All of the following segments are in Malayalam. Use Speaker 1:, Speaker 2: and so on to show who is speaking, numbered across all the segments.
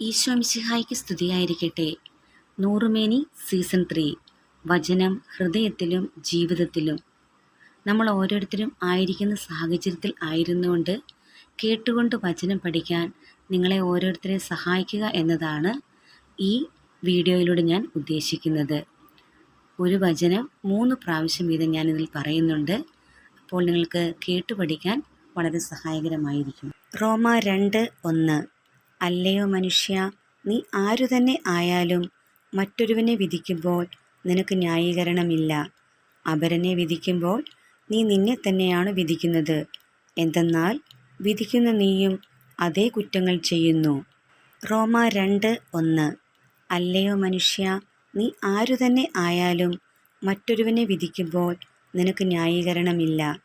Speaker 1: ഈശോ മിശിഹായ്ക്ക് സ്തുതിയായിരിക്കട്ടെ. നൂറുമേനി സീസൺ ത്രീ. വചനം ഹൃദയത്തിലും ജീവിതത്തിലും. നമ്മൾ ഓരോരുത്തരും ആയിരിക്കുന്ന സാഹചര്യത്തിൽ ആയിരുന്നുകൊണ്ട് കേട്ടുകൊണ്ട് വചനം പഠിക്കാൻ നിങ്ങളെ ഓരോരുത്തരെ സഹായിക്കുക എന്നതാണ് ഈ വീഡിയോയിലൂടെ ഞാൻ ഉദ്ദേശിക്കുന്നത്. ഒരു വചനം മൂന്ന് പ്രാവശ്യം വീതം ഞാനിതിൽ പറയുന്നുണ്ട്. അപ്പോൾ നിങ്ങൾക്ക് കേട്ടു പഠിക്കാൻ വളരെ സഹായകരമായിരിക്കും. റോമ രണ്ട് ഒന്ന്. അല്ലയോ മനുഷ്യ നീ ആരു തന്നെ ആയാലും മറ്റൊരുവനെ വിധിക്കുമ്പോൾ നിനക്ക് ന്യായീകരണമില്ല. അപരനെ വിധിക്കുമ്പോൾ നീ നിന്നെ തന്നെയാണ് വിധിക്കുന്നത്. എന്തെന്നാൽ വിധിക്കുന്ന നീയും അതേ കുറ്റങ്ങൾ ചെയ്യുന്നു. റോമ രണ്ട് ഒന്ന്. അല്ലയോ മനുഷ്യ നീ ആരു തന്നെ ആയാലും മറ്റൊരുവനെ വിധിക്കുമ്പോൾ നിനക്ക് ന്യായീകരണമില്ല.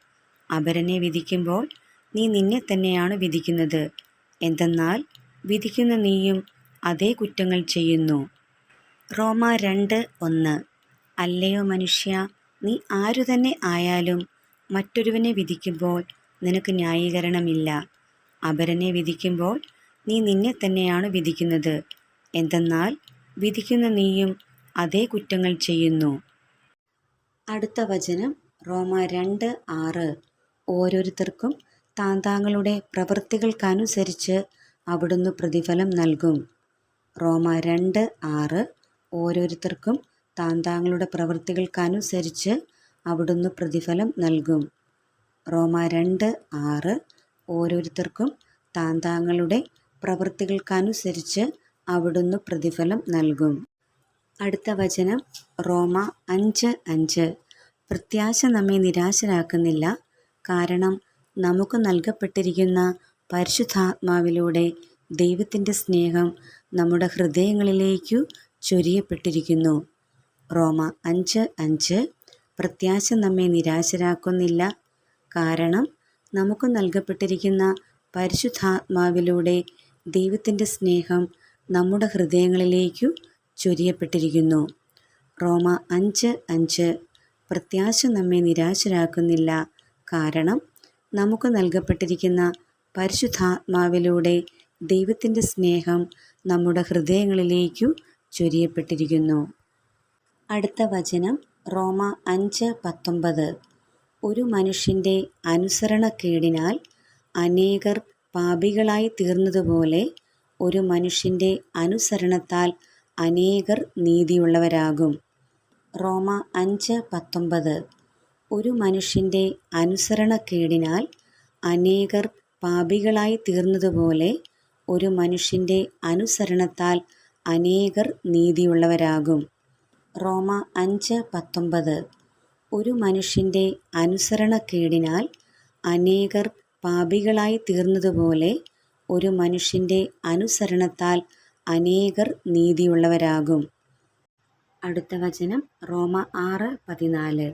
Speaker 1: അപരനെ വിധിക്കുമ്പോൾ നീ നിന്നെ തന്നെയാണ് വിധിക്കുന്നത്. എന്തെന്നാൽ വിധിക്കുന്ന നീയും അതേ കുറ്റങ്ങൾ ചെയ്യുന്നു. റോമ രണ്ട് ഒന്ന്. അല്ലയോ മനുഷ്യ നീ ആരു തന്നെ ആയാലും മറ്റൊരുവനെ വിധിക്കുമ്പോൾ നിനക്ക് ന്യായീകരണമില്ല. അപരനെ വിധിക്കുമ്പോൾ നീ നിന്നെ തന്നെയാണ് വിധിക്കുന്നത്. എന്തെന്നാൽ വിധിക്കുന്ന നീയും അതേ കുറ്റങ്ങൾ ചെയ്യുന്നു. അടുത്ത വചനം റോമ രണ്ട് ആറ്. ഓരോരുത്തർക്കും താന്താങ്ങളുടെ പ്രവൃത്തികൾക്കനുസരിച്ച് അവിടുന്ന് പ്രതിഫലം നൽകും. റോമ രണ്ട് ആറ് ഓരോരുത്തർക്കും താൻ താങ്കളുടെ പ്രവൃത്തികൾക്കനുസരിച്ച് അവിടുന്ന് പ്രതിഫലം നൽകും. റോമ രണ്ട് ആറ് ഓരോരുത്തർക്കും താൻ താങ്കളുടെ പ്രവൃത്തികൾക്കനുസരിച്ച് അവിടുന്ന് പ്രതിഫലം നൽകും. അടുത്ത വചനം റോമ അഞ്ച് അഞ്ച്. പ്രത്യാശ നമ്മെ നിരാശരാക്കുന്നില്ല. കാരണം നമുക്ക് നൽകപ്പെട്ടിരിക്കുന്ന പരിശുദ്ധാത്മാവിലൂടെ ദൈവത്തിന്റെ സ്നേഹം നമ്മുടെ ഹൃദയങ്ങളിലേക്കു ചൊരിയപ്പെട്ടിരിക്കുന്നു. റോമ അഞ്ച് അഞ്ച്. പ്രത്യാശ നമ്മെ നിരാശരാക്കുന്നില്ല. കാരണം നമുക്ക് നൽകപ്പെട്ടിരിക്കുന്ന പരിശുദ്ധാത്മാവിലൂടെ ദൈവത്തിന്റെ സ്നേഹം നമ്മുടെ ഹൃദയങ്ങളിലേക്കു ചൊരിയപ്പെട്ടിരിക്കുന്നു. റോമ അഞ്ച് അഞ്ച്. പ്രത്യാശ നമ്മെ നിരാശരാക്കുന്നില്ല. കാരണം നമുക്ക് നൽകപ്പെട്ടിരിക്കുന്ന പരിശുദ്ധാത്മാവിലൂടെ ദൈവത്തിന്റെ സ്നേഹം നമ്മുടെ ഹൃദയങ്ങളിലേക്കു ചൊരിയപ്പെട്ടിരിക്കുന്നു. അടുത്ത വചനം റോമ അഞ്ച് പത്തൊമ്പത്. ഒരു മനുഷ്യന്റെ അനുസരണക്കേടിനാൽ അനേകർ പാപികളായി തീർന്നതുപോലെ ഒരു മനുഷ്യന്റെ അനുസരണത്താൽ അനേകർ നീതിയുള്ളവരാകും. റോമ അഞ്ച് പത്തൊമ്പത്. ഒരു മനുഷ്യന്റെ അനുസരണക്കേടിനാൽ അനേകർ പാപികളായി തീർന്നതുപോലെ ഒരു മനുഷ്യന്റെ അനുസരണത്താൽ അനേകർ നീതിയുള്ളവരാകും. റോമ അഞ്ച് പത്തൊമ്പത്. ഒരു മനുഷ്യന്റെ അനുസരണക്കേടിനാൽ അനേകർ പാപികളായി തീർന്നതുപോലെ ഒരു മനുഷ്യന്റെ അനുസരണത്താൽ അനേകർ നീതിയുള്ളവരാകും. അടുത്ത വചനം റോമ ആറ് പതിനാല്.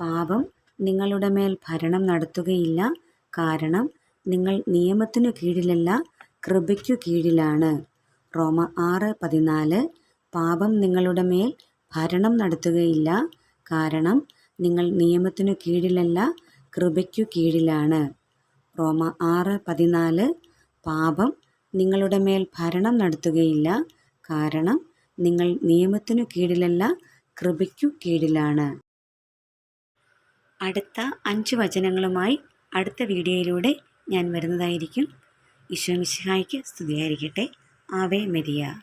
Speaker 1: പാപം നിങ്ങളുടെ മേൽ ഭരണം നടത്തുകയില്ല. കാരണം നിങ്ങൾ നിയമത്തിനു കീഴിലല്ല കൃപയ്ക്കു കീഴിലാണ്. റോമ ആറ് പതിനാല് പാപം നിങ്ങളുടെ മേൽ ഭരണം നടത്തുകയില്ല കാരണം നിങ്ങൾ നിയമത്തിനു കീഴിലല്ല കൃപയ്ക്കു കീഴിലാണ്. റോമ ആറ് പതിനാല് പാപം നിങ്ങളുടെ മേൽ ഭരണം നടത്തുകയില്ല കാരണം നിങ്ങൾ നിയമത്തിനു കീഴിലല്ല കൃപയ്ക്കു കീഴിലാണ്. അടുത്ത അഞ്ച് വചനങ്ങളുമായി അടുത്ത വീഡിയോയിലൂടെ ഞാൻ വരുന്നതായിരിക്കും. ഈശോ മിശിഹായ്ക്ക് സ്തുതിയായിരിക്കട്ടെ. ആവേ മെരിയ.